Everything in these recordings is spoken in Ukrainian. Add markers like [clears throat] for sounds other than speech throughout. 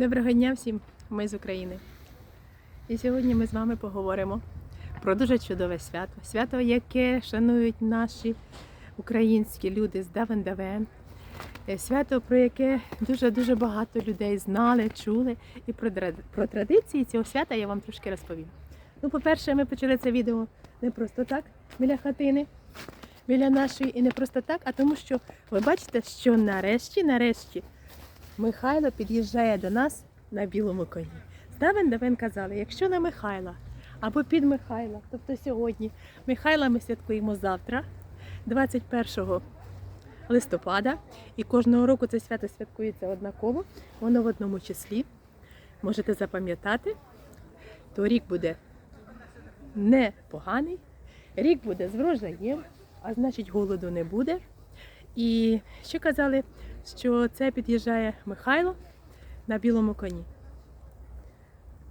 Доброго дня всім, ми з України. І сьогодні ми з вами поговоримо про дуже чудове свято. Свято, яке шанують наші українські люди з давен давен. Е, Свято, про яке дуже-дуже багато людей знали, чули. І про, традиції цього свята я вам трошки розповім. Ну, по-перше, ми почали це відео не просто так, біля хатини, біля нашої, і не просто так, а тому, що ви бачите, що нарешті, нарешті, Михайло під'їжджає до нас на білому коні. Здавен давен казали, якщо на Михайла або під Михайла, тобто сьогодні, Михайла ми святкуємо завтра, 21 листопада, і кожного року це свято святкується однаково, воно в одному числі. Можете запам'ятати, то рік буде непоганий, рік буде з врожаєм, а значить голоду не буде. І ще казали, що це під'їжджає Михайло на білому коні.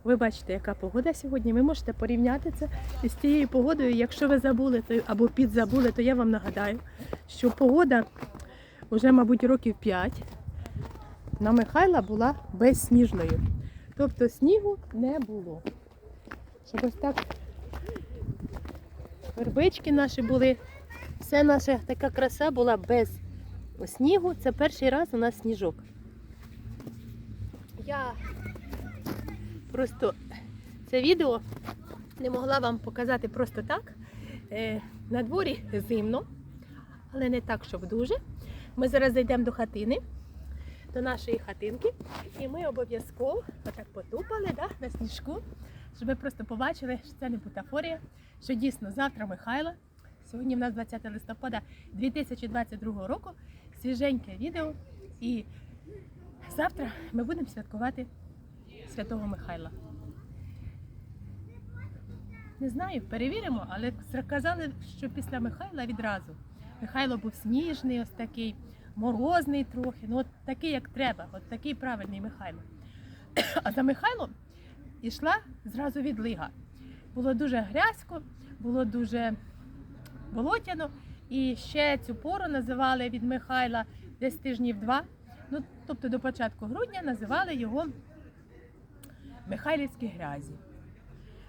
Ви бачите, яка погода сьогодні. Ви можете порівняти це з тією погодою. Якщо ви забули то, або підзабули, то я вам нагадаю, що погода вже, мабуть, років 5 на Михайла була безсніжною. Тобто снігу не було. Щоб ось так вербички наші були. Все наша така краса була без снігу. Це перший раз у нас сніжок. Я просто це відео не могла вам показати просто так. Е, На дворі зимно, але не так, щоб дуже. Ми зараз зайдемо до хатини, до нашої хатинки, і ми обов'язково отак потупали да, на сніжку, щоб ви просто побачили, що це не бутафорія, що дійсно завтра Михайло. Сьогодні в нас 20 листопада 2022 року. Свіженьке відео. І завтра ми будемо святкувати Святого Михайла. Не знаю, перевіримо, але казали, що після Михайла відразу. Михайло був сніжний, ось такий, морозний трохи, ну от такий, як треба, от такий правильний Михайло. [clears throat] А за Михайлом ішла зразу відлига. Було дуже грязько, було дуже болотяно. І ще цю пору називали від Михайла десь тижнів два. Ну, тобто до початку грудня називали його Михайлівські грязі.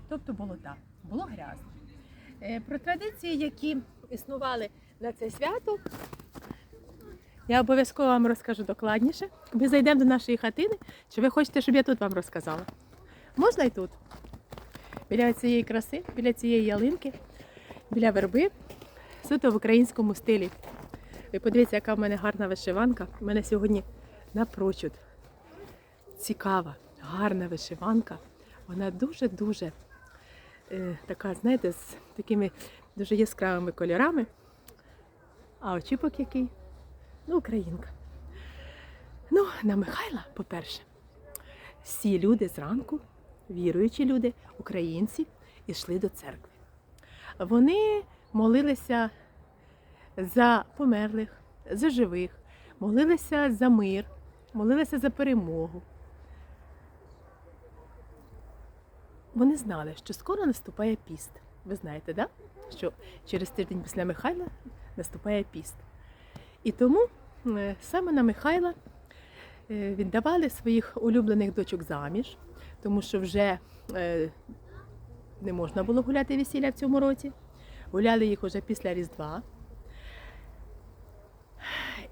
Тобто болота. Було грязно. Е, Про традиції, які існували на це свято, я обов'язково вам розкажу докладніше. Ми зайдемо до нашої хатини. Чи ви хочете, щоб я тут вам розказала? Можна і тут. Біля цієї краси, біля цієї ялинки, біля верби, суто в українському стилі. Ви подивіться, яка в мене гарна вишиванка. У мене сьогодні напрочуд цікава, гарна вишиванка. Вона дуже-дуже е, така, знаєте, з такими дуже яскравими кольорами. А очіпок який? Ну, українка. Ну, на Михайла, по-перше, всі люди зранку, віруючі люди, українці, йшли до церкви. Вони молилися за померлих, за живих, молилися за мир, молилися за перемогу. Вони знали, що скоро наступає піст. Ви знаєте, да? що через тиждень після Михайла наступає піст. І тому е, саме на Михайла е, віддавали своїх улюблених дочок заміж, тому що вже е, не можна було гуляти весілля в цьому році. Гуляли їх уже після Різдва.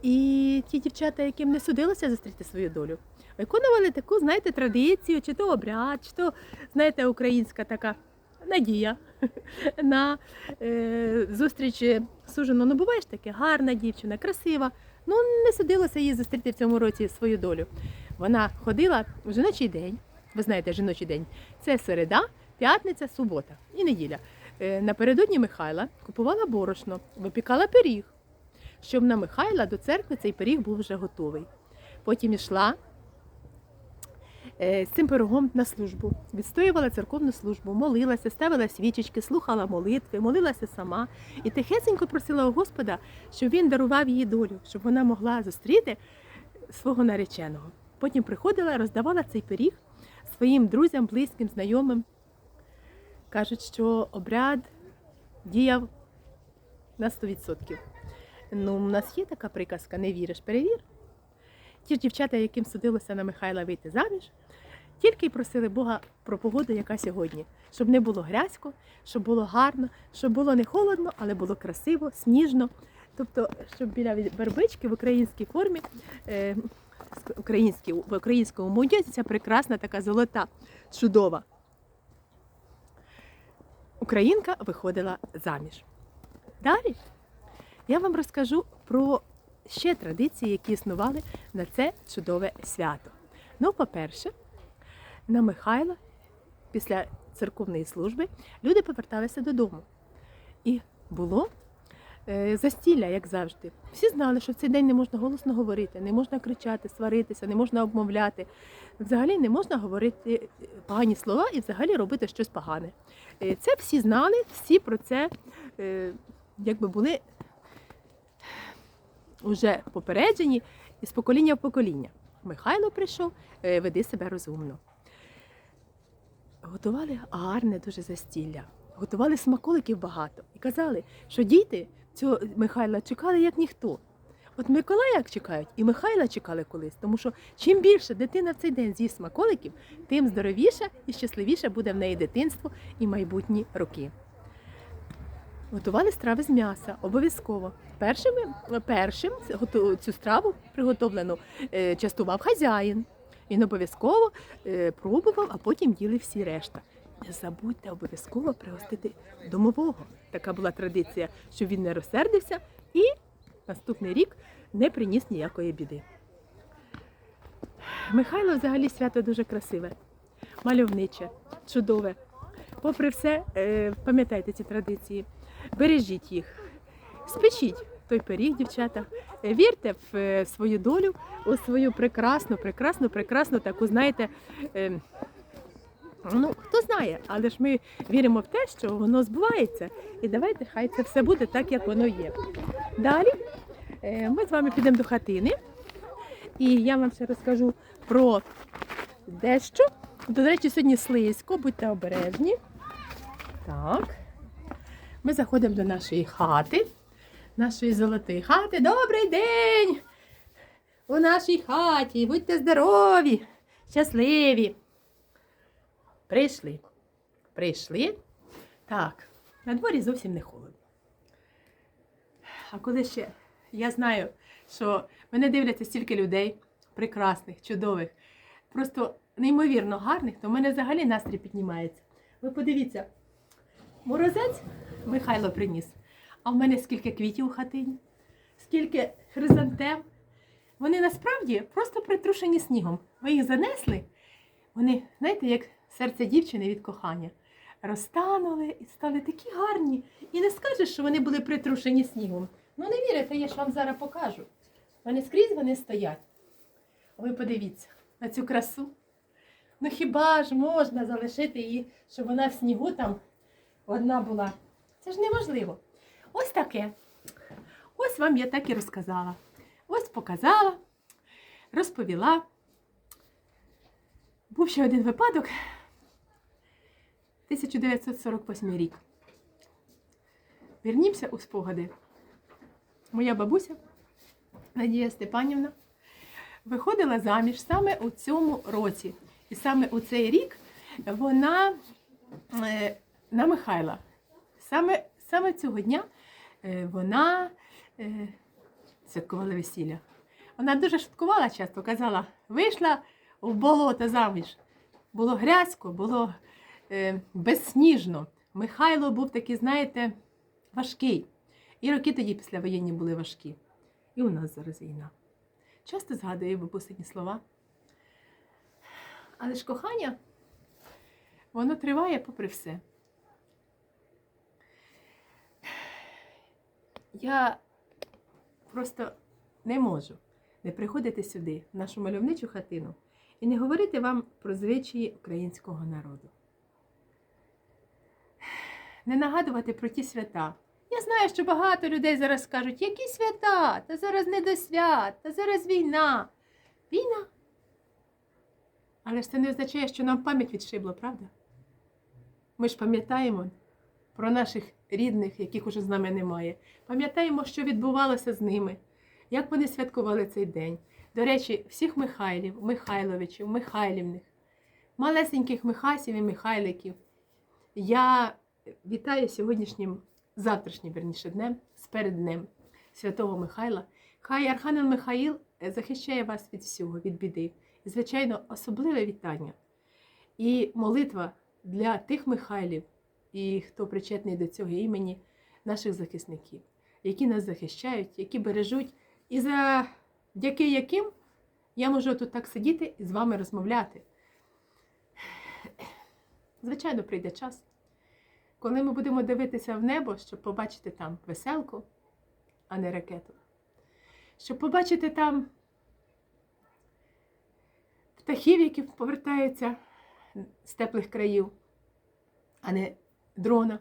І ті дівчата, яким не судилося зустріти свою долю, виконували таку, знаєте, традицію, чи то обряд, чи то, знаєте, українська така надія [laughs] на е, зустріч сужену. Ну, буває ж таке, гарна дівчина, красива. Ну, не судилося їй зустріти в цьому році свою долю. Вона ходила в жіночий день. Ви знаєте, жіночий день це середа, п'ятниця, субота і неділя. Е, напередодні Михайла купувала борошно, випікала пиріг, щоб на Михайла до церкви цей пиріг був вже готовий. Потім йшла е, з цим пирогом на службу, відстоювала церковну службу, молилася, ставила свічечки, слухала молитви, молилася сама і тихесенько просила у Господа, щоб він дарував їй долю, щоб вона могла зустріти свого нареченого. Потім приходила, роздавала цей пиріг своїм друзям, близьким, знайомим. Кажуть, що обряд діяв на 100%. Ну, у нас є така приказка, не віриш, перевір. ті ж дівчата, яким судилося на Михайла вийти заміж, тільки й просили Бога про погоду, яка сьогодні, щоб не було грязько, щоб було гарно, щоб було не холодно, але було красиво, сніжно. Тобто, щоб біля вербички в українській формі, е, в українському моді ця прекрасна така золота, чудова. Українка виходила заміж. Далі я вам розкажу про ще традиції, які існували на це чудове свято. Ну, по-перше, на Михайла після церковної служби люди поверталися додому. І було застілля, як завжди. Всі знали, що в цей день не можна голосно говорити, не можна кричати, сваритися, не можна обмовляти. Взагалі не можна говорити е, погані слова і взагалі робити щось погане. Е, Це всі знали, всі про це е, якби були вже попереджені із покоління в покоління. Михайло прийшов, е, веди себе розумно. Готували гарне дуже застілля, готували смаколиків багато і казали, що діти цього Михайла чекали як ніхто. От Миколая чекають, і Михайла чекали колись, тому що чим більше дитина в цей день з'їсть смаколиків, тим здоровіше і щасливіше буде в неї дитинство і майбутні роки. Готували страви з м'яса, обов'язково. Першим, першим цю страву приготовлену е, частував хазяїн. Він обов'язково е, пробував, а потім їли всі решта. Не забудьте обов'язково пригостити домового. Така була традиція, щоб він не розсердився і наступний рік не приніс ніякої біди. Михайло взагалі свято дуже красиве, мальовниче, чудове. Попри все, е, пам'ятайте ці традиції, бережіть їх, спечіть той пиріг, дівчата. Вірте в е, свою долю, у свою прекрасну, прекрасну, прекрасну таку, знаєте. Ну, хто знає, але ж ми віримо в те, що воно збувається. І давайте хай це все буде так, як воно є. Далі е, ми з вами підемо до хатини, і я вам ще розкажу про дещо. До речі, сьогодні слизько, будьте обережні. Так. Ми заходимо до нашої хати, нашої золотої хати. Добрий день! У нашій хаті. Будьте здорові, щасливі. Прийшли. Прийшли. Так, на дворі зовсім не холодно. А коли ще я знаю, що мене дивляться стільки людей, прекрасних, чудових, просто неймовірно гарних, то в мене взагалі настрій піднімається. Ви подивіться, морозець Михайло приніс, а в мене скільки квітів у хатині, скільки хризантем. Вони насправді просто притрушені снігом. Ви їх занесли, вони, знаєте, як серце дівчини від кохання. Розтанули і стали такі гарні. І не скажеш, що вони були притрушені снігом. Ну не вірите, я ж вам зараз покажу. Вони скрізь вони стоять. Ви подивіться на цю красу. Ну хіба ж можна залишити її, щоб вона в снігу там одна була? Це ж неможливо. Ось таке. Ось вам я так і розказала. Ось показала, розповіла. Був ще один випадок. 1948 рік. Вернімося у спогади. Моя бабуся Надія Степанівна виходила заміж саме у цьому році. І саме у цей рік вона е, на Михайла. Саме, саме цього дня е, вона е, святкувала весілля. Вона дуже шуткувала часто, казала, вийшла в болото заміж. Було грязько, було безсніжно. Михайло був такий, знаєте, важкий. І роки тоді післявоєнні були важкі. І у нас зараз війна. Часто згадую бабусині слова. Але ж кохання, воно триває попри все. Я просто не можу не приходити сюди, в нашу мальовничу хатину, і не говорити вам про звичаї українського народу. Не нагадувати про ті свята. Я знаю, що багато людей зараз скажуть, які свята? Та зараз не до свят, та зараз війна. Війна. Але ж це не означає, що нам пам'ять відшибло, правда? Ми ж пам'ятаємо про наших рідних, яких уже з нами немає. Пам'ятаємо, що відбувалося з ними, як вони святкували цей день, До речі, всіх Михайлів, Михайловичів, Михайлівних, малесеньких Михасів і Михайликів. Я вітаю сьогоднішнім, завтрашнім, верніше, днем, з передднем Святого Михайла. Хай Архангел Михаїл е, захищає вас від всього, від біди. І, звичайно, особливе вітання і молитва для тих Михайлів, і хто причетний до цього імені наших захисників, які нас захищають, які бережуть, і завдяки яким я можу тут так сидіти і з вами розмовляти. Звичайно, прийде час, коли ми будемо дивитися в небо, щоб побачити там веселку, а не ракету. Щоб побачити там птахів, які повертаються з теплих країв, а не дрона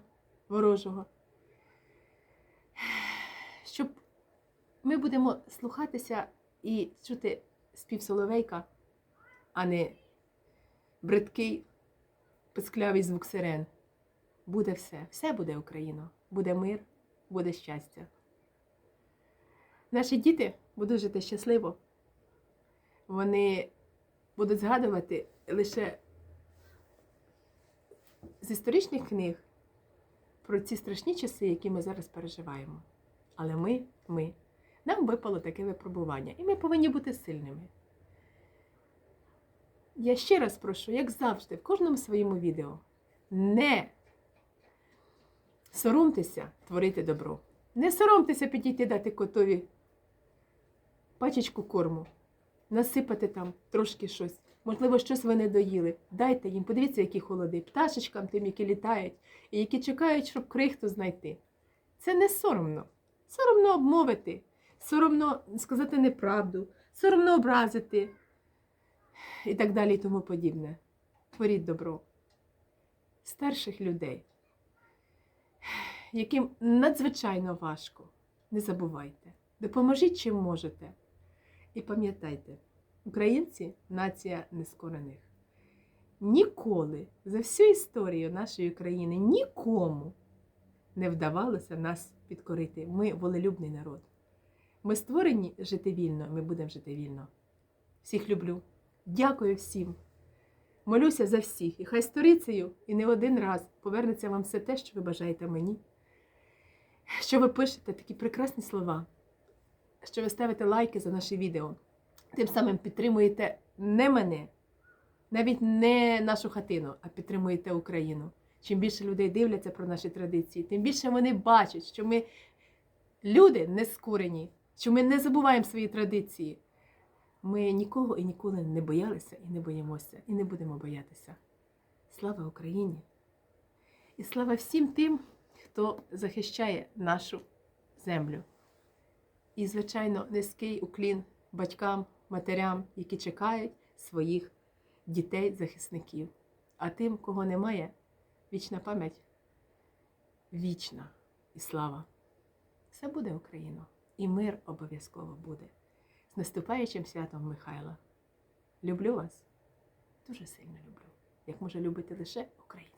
ворожого. Щоб ми будемо слухатися і чути спів соловейка, а не бридкий писклявий звук сирен. Буде все, все буде Україна, буде мир, буде щастя. Наші діти будуть жити щасливо. Вони будуть згадувати лише з історичних книг про ці страшні часи, які ми зараз переживаємо. Але ми, ми, нам випало таке випробування, і ми повинні бути сильними. Я ще раз прошу, як завжди, в кожному своєму відео, не соромтеся творити добро. Не соромтеся підійти дати котові пачечку корму, насипати там трошки щось. Можливо, щось ви не доїли. Дайте їм, подивіться, які холоди, пташечкам тим, які літають, і які чекають, щоб крихту знайти. Це не соромно. Соромно обмовити, соромно сказати неправду, соромно образити і так далі і тому подібне. Творіть добро. Старших людей, яким надзвичайно важко, не забувайте. Допоможіть чим можете. І пам'ятайте, українці нація нескорених. Ніколи за всю історію нашої країни нікому не вдавалося нас підкорити. Ми волелюбний народ. Ми створені жити вільно, ми будемо жити вільно. Всіх люблю. Дякую всім. Молюся за всіх. І хай сторицею і не один раз повернеться вам все те, що ви бажаєте мені. Що ви пишете такі прекрасні слова, що ви ставите лайки за наші відео. Тим самим підтримуєте не мене, навіть не нашу хатину, а підтримуєте Україну. Чим більше людей дивляться про наші традиції, тим більше вони бачать, що ми люди не скурені, що ми не забуваємо свої традиції. Ми нікого і ніколи не боялися і не боїмося, і не будемо боятися. Слава Україні! І слава всім тим, хто захищає нашу землю. І, звичайно, низький уклін батькам, матерям, які чекають своїх дітей-захисників. А тим, кого немає, вічна пам'ять, вічна і слава. Все буде Україна, і мир обов'язково буде. Наступаючим святом Михайла. Люблю вас, дуже сильно люблю, як може любити лише Україна.